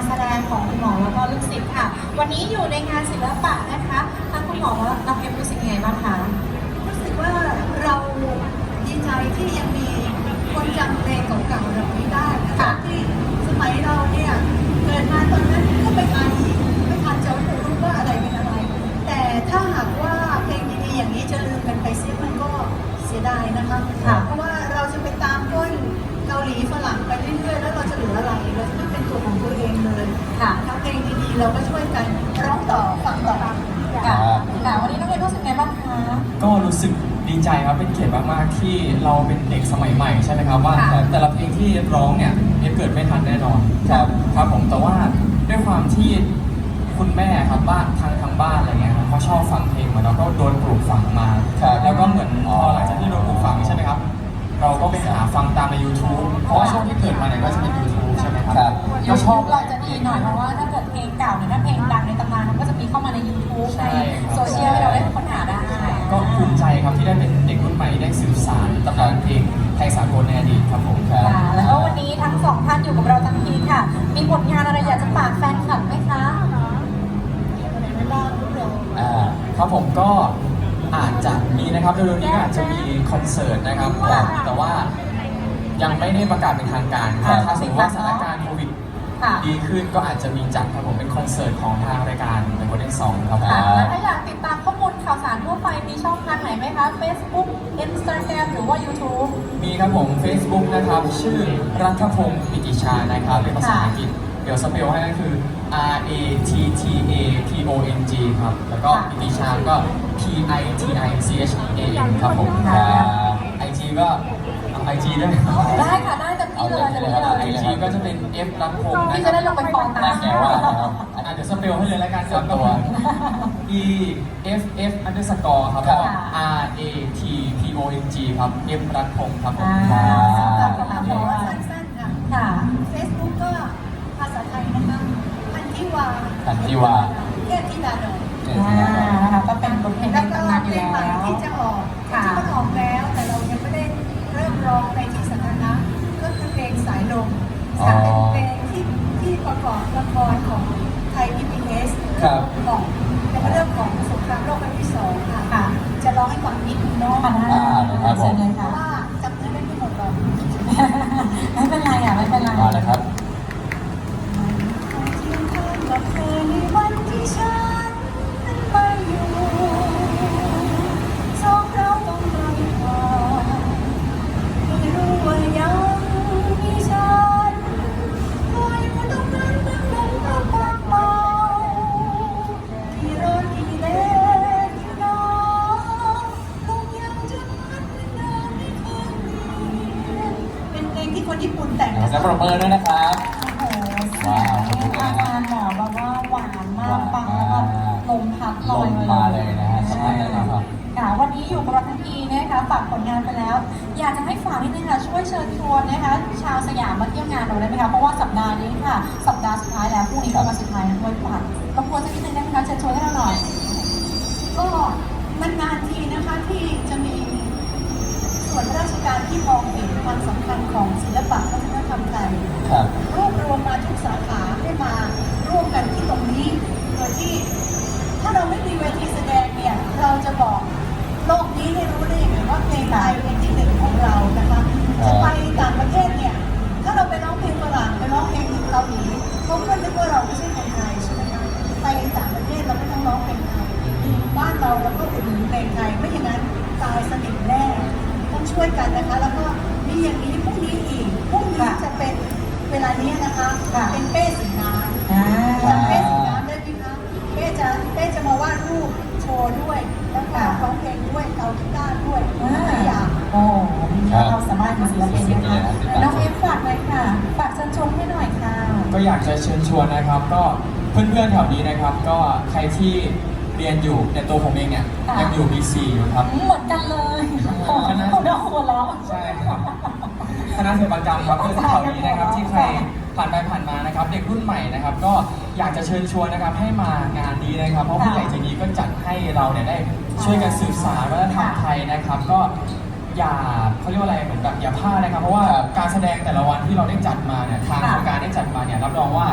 การแสดงของคุณหมอแล้วก็ลูกศิษย์ค่ะ วันนี้อยู่ในงานศิลปะนะคะทางคุณหมอและน้องเอ็มรู้สึกยังไงบ้างคะรู้สึกว่าเราดีใจที่ยังมีคนจำเพลงเก่าๆเหล่านี้ได้นะคะที่สมัยเราเนี่ยเกิดมาตอนนั้นก็ไม่ทันไม่ทันจะรู้ว่าอะไรเป็นอะไร แต่ถ้าหากว่าเพลงดีๆอย่างนี้จะลืมกันไปเสียมันก็เสียดายนะคะ เราก็ช่วยกันร้องต่อฟังต่อค่ะค่ะวันนี้น้องเอ็มรู้สึกยังไงบ้างคะ ก็รู้สึกดีใจครับเป็นเกียรติมากๆที่เราเป็นเด็กสมัยใหม่ใช่ไหมครับว่าค่ะแต่ละเพลงที่ร้องเนี่ยเอฟเกิดไม่ทันแน่นอนครับครับผมแต่ว่าด้วยความที่คุณแม่ครับบ้านทางทางบ้านอะไรเงี้ยครับเขาชอบฟังเพลงมาแล้วก็โดนปลูกฝังมาครับแล้วก็เหมือนพอหลังจากที่โดนปลูกฝังใช่ไหมครับ เราก็ไปหาฟังตามใน YouTube เพราะว่าช่วงที่เกิดมาเนี่ยก็จะเป็น YouTube ใช่ไหม ครับครับยูทูบเราจะดีหน่อยเพราะว่าถ้าเกิดเพลงเก่าเนี่ยถ้าเพลงดังในตำนานมันก็จะมีเข้ามาใน YouTube ใช่ในครับโซเชียลให้เราได้ค้นหาได้ก็ภูมิใจครับที่ได้เป็นเด็กรุ่นใหม่ได้สื่อสารตำนานเพลงไทยสากลในอดีตครับผมครับค่ะแล้วก็วันนี้ทั้งสองท่านอยู่กับเราทันทีค่ะ มีผลงานอะไรอยากจะฝากแฟนคลับไหมคะอ่าครับผมก็อาจจะมีนะครับเร็วๆนี้ก็อาจจะมีคอนเสิร์ตนะครับค่ะแต่ว่ายังไม่ได้ประกาศเป็นทางการค่ะถ้าสมมติว่าสถานการณ์โควิดค่ะดีขึ้นก็อาจจะมีจัดครับผมเป็นคอนเสิร์ตของทางรายการเป็นคนที่สองครับผมค่ะแล้วถ้าอยากติดตามข้อมูลข่าวสารทั่วไปมีช่องทางไหนไหมคะ Facebook Instagram หรือว่า YouTube มีครับผม Facebook นะครับ ชื่อรัฐพงศ์ปิติชานะครับเป็นภาษาอังกฤษเดี๋ยวสเปลให้ก็คือ R A T T A P O N G ครับ แล้วก็ค่ะปิติชาก็ P I T I C H E A N ครับผมค่ะไอจีก็ไอจีด้วยได้ค่ะได้ เต็มที่เลยเต็มที่เลไอยจีก็จะเป็น F รัฐพงศ์นะที่คจะรับได้ลงไปฟองตามนั่นไงว่าครับอะเดี๋ยวสเปลให้เลยแล้วกันครับตัว E F F underscore ครับแล้วก็ ค่ะ R A T P O N G ครับ F รัฐพงศ์ครับผม อ่า รของไทยพีพีเอสครับ ของเป็นเรื่องของสงครามโลกครั้งที่สองค่ะค่ะ จะร้องให้ฟังนิดนึงเนาะอ่าอ่านะครับผม เชิญเลยเพค่ะราะว่าจำเนื้อได้ไม่หมดหรอก ไม่เป็นไร คนญี่ปุ่นแต่งเดี๋ยวจะปรบมือด้วยนะครับ โอ้โหเสียงอาจารย์หมอแบบว่าหวานมากฟังแล้วก็ลมพัดลลอยงมาเลยนะฮะสัมผัสได้เลยครับค่ะวันนี้อยู่กับเราทันทีนะคะฝากผลงานไปแล้ว อยากจะให้ฝากนิดนึงค่ะช่วยเชิญชวนนะคะ ชาวสยามมาเที่ยวงานเราได้ไหมคะเพราะว่าสัปดาห์นี้ค่ะ สัปดาห์สุดท้ายแล้วพรุ่งนี้เป็นวันสุดท้ายนะด้วยฝากรบกวนสักนิดนึงได้ไหมคะเชิญชวนให้เราหน่อย ก็นานๆทีนะคะที่จะมีส่วนราชการที่มองเห็นความสำคัญ ของศิลปะวัฒนธรรมไทย ครับ นี้พรุ่งนี้อีกพรุ่งนี้จะเป็นเวลานี้นะคะค่ะเป็นเป้สีน้ำอ่าจำเป้สีน้ำได้ไหมคะเป้จะเป้จะมาวาดรูปโชว์ด้วยแล้วก็ร้องเพลงด้วยเกากีตาร์ด้วยทุกอย่างโอ้เราสามารถมีศิลปินนะคะน้องเอฟฝากหน่อยค่ะฝากเชิญชมให้หน่อยค่ะ ก็อยากจะเชิญชวนนะครับ ก็เพื่อนๆแถวนี้นะครับ ก็ใครที่เรียนอยู่ในตัวผมเองเนี่ยค่ะยังอยู่ B4 อยู่ครับเหมือนกันเลยโอ้โหน้องหัวเราะใช่ครับ คณะศิลปกรรมครับเพื่อนแถวนี้นะครับที่ใครผ่านไปผ่านมานะครับ เด็กรุ่นใหม่นะครับ ก็อยากจะเชิญชวนนะครับให้มางานนี้นะครับ เพราะผู้ใหญ่ใจดีก็จัดให้เราเนี่ยได้ช่วยกันสืบสานวัฒนธรรมไทยนะครับ ก็อย่าเขาเรียกว่าอะไรเหมือนแบบอย่าพลาดนะครับ เพราะว่าการแสดงแต่ละวันที่เราได้จัดมาเนี่ยทางค่ะกรรมการได้จัดมาเนี่ยรับรองว่า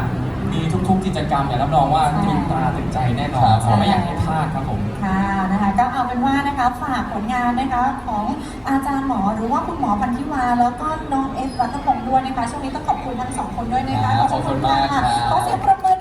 มีทุกๆกิจกรรมเนี่ยรับรองว่าตื่นตาตื่นใจแน่นอนครับ ไม่อยากให้พลาดครับผม ค่ะนะคะก็เอาเป็นว่านะคะฝากผลงานนะคะของอาจารย์หมอหรือว่าคุณหมอพันธิวา แล้วก็น้องเอฟรัตพงศ์ด้วยนะคะช่วงนี้ต้องขอบคุณทั้งสองคนด้วยนะคะครับขอบคุณมากครับ ขอเสียงปรบมือ